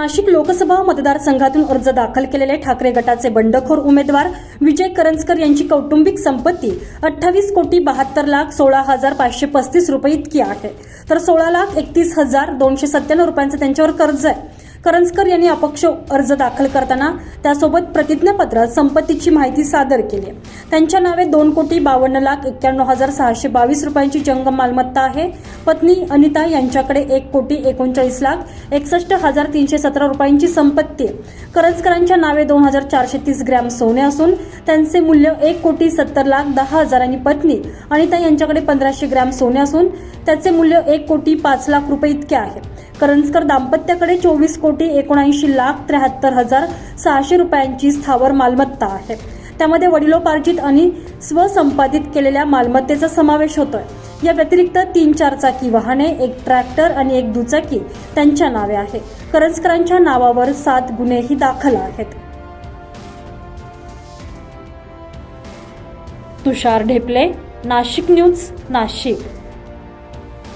नाशिक लोकसभा मतदारसंघातून अर्ज दाखल केलेले ठाकरे गटाचे बंडखोर उमेदवार विजय करंजकर यांची कौटुंबिक संपत्ती अठ्ठावीस कोटी बहात्तर लाख सोळा हजार पाचशे पस्तीस रुपये इतकी आहे. तर सोळा लाख एकतीस हजार दोनशे सत्त्याण्णव रुपयांचं त्यांच्यावर कर्ज आहे. करंजकर यांनी अपक्ष अर्ज दाखल करताना त्यासोबत प्रतिज्ञापत्रात संपत्तीची माहिती सादर केली त्यांच्या नावे दोन कोटी बावन्न लाख एक्क्याण्णव हजार सहाशे बावीस रुपयांची जंगम मालमत्ता आहे. पत्नी अनिता यांच्याकडे एक कोटी एकोणचाळीस लाख एकसष्ट हजार तीनशे सतरा रुपयांची संपत्ती आहे. करंजकरांच्या नावे दोन हजार चारशे तीस ग्रॅम सोने असून त्यांचे मूल्य एक कोटी सत्तर लाख दहा हजार आणि पत्नी अनिता यांच्याकडे पंधराशे ग्रॅम सोने असून त्याचे मूल्य एक कोटी पाच लाख रुपये इतके आहे. करंजकर दाम्पत्याकडे चोवीस कोटी एकोणऐंशी लाख त्र्याहत्तर हजार सहाशे रुपयांची स्थावर मालमत्ता आहे. त्यामध्ये वडिलोपार्जित आणि स्वसंपादित केलेल्या मालमत्तेचा समावेश होतोय. या व्यतिरिक्त तीन चारचाकी वाहने एक ट्रॅक्टर आणि एक दुचाकी त्यांच्या नावे आहे. करंजकरांच्या नावावर सात गुन्हेही दाखल आहेत. तुषार ढेपले नाशिक न्यूज नाशिक.